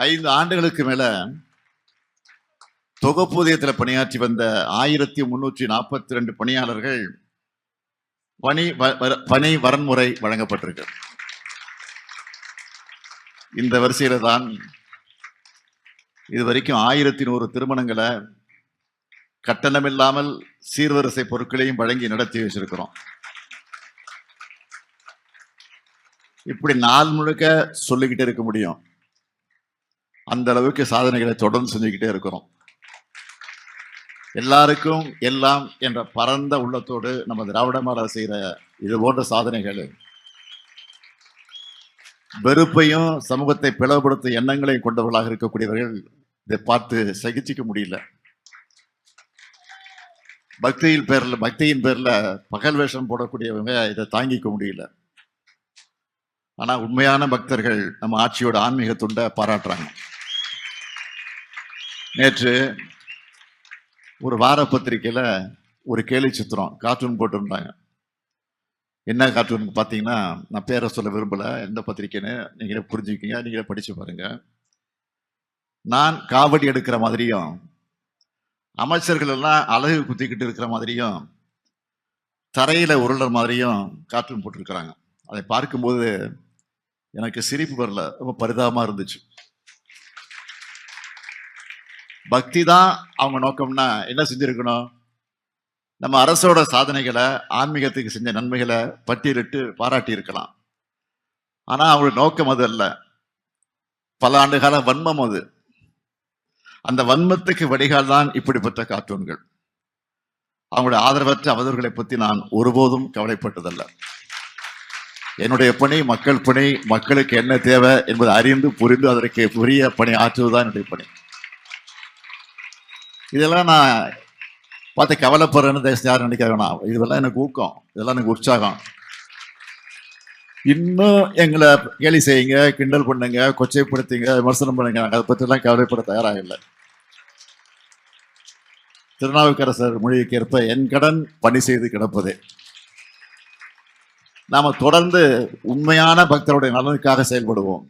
ஐந்து ஆண்டுகளுக்கு மேல தொகுப்பூதியத்தில் பணியாற்றி வந்த ஆயிரத்தி முன்னூற்றி நாற்பத்தி ரெண்டு பணியாளர்கள் பணி வ- பணி வரன்முறை வழங்கப்பட்டிருக்கு. இந்த வரிசையில தான் இது வரைக்கும் ஆயிரத்தி நூறு திருமணங்களை கட்டணமில்லாமல் சீர்வரிசை பொருட்களையும் வழங்கி நடத்தி வச்சிருக்கிறோம். இப்படி நாள் முழுக்க சொல்லிக்கிட்டே இருக்க முடியும். அந்த அளவுக்கு சாதனைகளை தொடர்ந்து செஞ்சுக்கிட்டே இருக்கிறோம். எல்லாருக்கும் எல்லாம் என்ற பரந்த உள்ளத்தோடு நம்ம திராவிட மாடல் செய்கிற இது போன்ற சாதனைகள். வெறுப்பையும் சமூகத்தை பிளவுபடுத்தும் எண்ணங்களையும் கொண்டவர்களாக இருக்கக்கூடியவர்கள் இதை பார்த்து சகிச்சிக்க முடியல. பக்தியின் பேர்ல பக்தியின் பேர்ல பகல் வேஷம் போடக்கூடியவங்க இதை தாங்கிக்க முடியல. ஆனா உண்மையான பக்தர்கள் நம்ம ஆட்சியோட ஆன்மீக துண்டை பாராட்டுறாங்க. நேற்று ஒரு வார பத்திரிக்கையில் ஒரு கேலி சித்திரம் கார்ட்டூன் போட்டிருந்தாங்க. என்ன கார்ட்டூன் பார்த்தீங்கன்னா நான் பேரை சொல்ல விரும்பல. எந்த பத்திரிக்கைன்னு நீங்களே புரிஞ்சுக்கிங்க நீங்களே படித்து பாருங்க. நான் காவடி எடுக்கிற மாதிரியும் அமைச்சர்கள் எல்லாம் அழகு குத்திக்கிட்டு இருக்கிற மாதிரியும் தரையில் உருளுற மாதிரியும் கார்ட்டூன் போட்டிருக்கிறாங்க. அதை பார்க்கும்போது எனக்கு சிரிப்பு வரல. ரொம்ப பரிதாபமாக இருந்துச்சு. பக்தி தான் அவங்க நோக்கம்னா என்ன செஞ்சிருக்கணும்? நம்ம அரசோட சாதனைகளை ஆன்மீகத்துக்கு செஞ்ச நன்மைகளை பட்டியலிட்டு பாராட்டி இருக்கலாம் ஆனால் அவங்களோட நோக்கம் அது அல்ல. பல ஆண்டு கால வன்மம் அது. அந்த வன்மத்துக்கு வடிகால் தான் இப்படிப்பட்ட கார்ட்டூன்கள். அவங்களுடைய ஆதரவற்ற அவதூறுகளை பற்றி நான் ஒருபோதும் கவலைப்பட்டதல்ல. என்னுடைய பணி மக்கள் பணி மக்களுக்கு என்ன தேவை என்பதை அறிந்து புரிந்து அதற்கு உரிய பணி ஆற்றுவதுதான் என்னுடைய பணி. இதெல்லாம் நான் பார்த்து கவலைப்படுறேன்னு தயவு செஞ்சு யாரும் நினைக்க வேணாம் இதெல்லாம் எனக்கு ஊக்கம். இதெல்லாம் எனக்கு உற்சாகம். இன்னும் எங்களை கேலி செய்யுங்க கிண்டல் பண்ணுங்க கொச்சைப்படுத்துங்க விமர்சனம் பண்ணுங்க. நாங்கள் அதை பற்றிலாம் கவலைப்பட தயாராக இல்லை திருநாவுக்கரசர் மொழிக்கு ஏற்ப என் கடன் பணி செய்து கிடப்பதே. நாம் தொடர்ந்து உண்மையான பக்தருடைய நலனுக்காக செயல்படுவோம்.